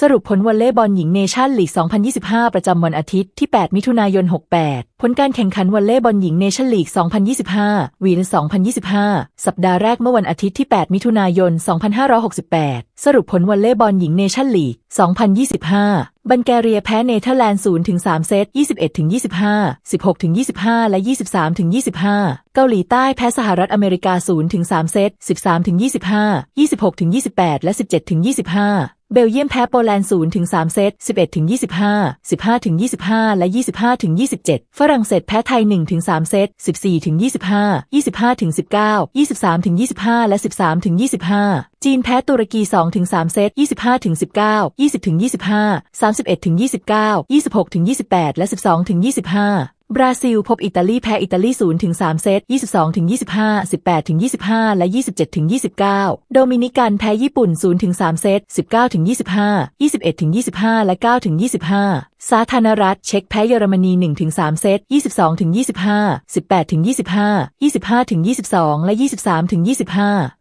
สรุปผลวอลเลย์บอลหญิงเนชั่นลีก 2025 ประจำวันอาทิตย์ที่ 8 มิถุนายน 68 ผลการแข่งขันวอลเลย์บอลหญิงเนชั่นลีก 2025 วีน2025 สัปดาห์แรกเมื่อวันอาทิตย์ที่ 8 มิถุนายน 2568 สรุปผลวอลเลย์บอลหญิงเนชั่นลีก 2025 บัลแกเรียแพ้เนเธอร์แลนด์ 0 ถึง 3 เซต 21 ถึง 25 16 ถึง 25 และ 23 ถึง 25 เกาหลีใต้แพ้สหรัฐอเมริกา 0 ถึง 3 เซต 13 ถึง 25 26 ถึง 28 และ 17 ถึง 25 เบลเยียมแพ้โปแลนด์0ถึง3เซต 11ถึง25 15ถึง25 และ 25ถึง27 ฝรั่งเศสแพ้ไทย1ถึง3เซต 14ถึง25 25ถึง19 23ถึง25 และ 13ถึง25 จีนแพ้ตุรกี2ถึง3เซต 25ถึง19 20ถึง25 31ถึง29 26ถึง28 และ 12ถึง25 บราซิล พบอิตาลีแพ้อิตาลี0ถึง3เซต 22ถึง25 18ถึง25 และ 27ถึง29 โดมินิกันแพ้ญี่ปุ่น0ถึง3เซต 19ถึง25 21ถึง25 และ9ถึง25 สาธารณรัฐเช็กแพ้เยอรมนี1ถึง3เซต 22ถึง25 18ถึง25 25ถึง22 และ 23ถึง25